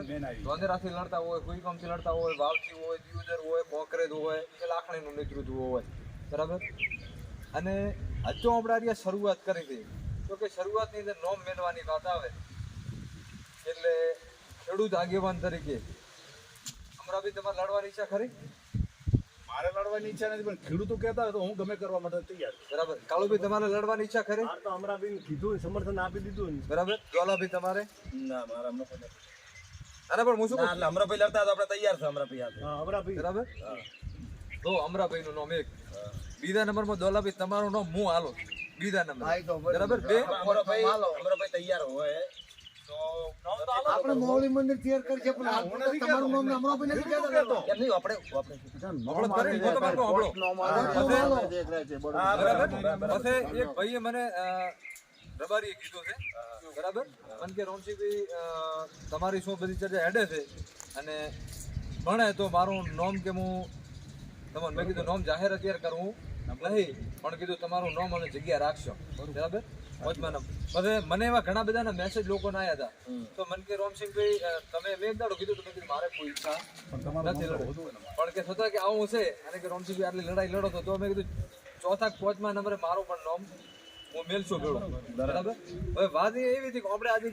બરાબર મેન આવી ધોંધેરાથી લડતા હોય કુઈકમથી લડતા હોય વાવથી હોય દિયોદર હોય કોકરેજ હોય કે લાખણીનું નેતૃત્વ હોય. બરાબર? અને હજુ આપણે આ શરૂઆત કરી હતી તો કે શરૂઆતની અંદર નોમ મેળવાની વાત આવે. એટલે ખેડૂત આગેવાન તરીકે. હમણાં બી તમારે લડવાની ઈચ્છા ખરી? મારે લડવાની ઈચ્છા નથી પણ ખેડૂતો કહેતા હોય તો હું ગમે કરવા માટે તૈયાર. બરાબર. કાળુભાઈ તમારે લડવાની ઈચ્છા ખરી? તો હમણાં બી કીધું સમર્થન આપી દીધું ને. બરાબર. જ્વાલાભાઈ તમારે? ના મારા નથી. આના પણ હું શું એટલે અમરાભાઈ લડતા તો આપણે તૈયાર છે અમરાભાઈ. હા, અમરાભાઈ. બરાબર? તો અમરાભાઈ નું નામ એક. બીજા નંબરમાં દોલાભાઈ તમારું નામ હું હાલો બીજા નંબર. બરાબર. બે? અમરાભાઈ અમરાભાઈ તૈયાર હોય. આપણે મૌલી મંદિર તૈયાર કરી છે પણ તમારું નામ અમરાભાઈ નથી કહેતા. એમ નહીં આપણે આપણે આપણો કરે ને, હું તમારું નામ આપણો. બરાબર? પછી એક ભાઈએ મને રબારીએ કીધું છે. બરાબર? મન કે રોમસિંહભાઈ તમારી શું બધી ચર્ચા હેડે છે? અને ભણે તો મારું નોમ કે હું તમને મેં કીધું નોમ જાહેર અત્યારે કરવું નહીં પણ કીધું તમારું નોમ અને જગ્યા રાખશો. બરાબર. પછી મને એવા ઘણા બધાના મેસેજ લોકોને આવ્યા હતા. તો મને કે રોમસિંહભાઈ તમે મેં દાડો કીધું તો કીધું મારે કોઈ ઈચ્છા નથી. પણ કે છતાં કે આવું છે અને કે રોમસિંહભાઈ આટલી લડાઈ લડો તો તો મેં કીધું ચોથા પાંચમા નંબરે મારું પણ નામ હું મેલશું ભેળો. બરાબર? હવે વાત એવી હતી કે આપણે આજે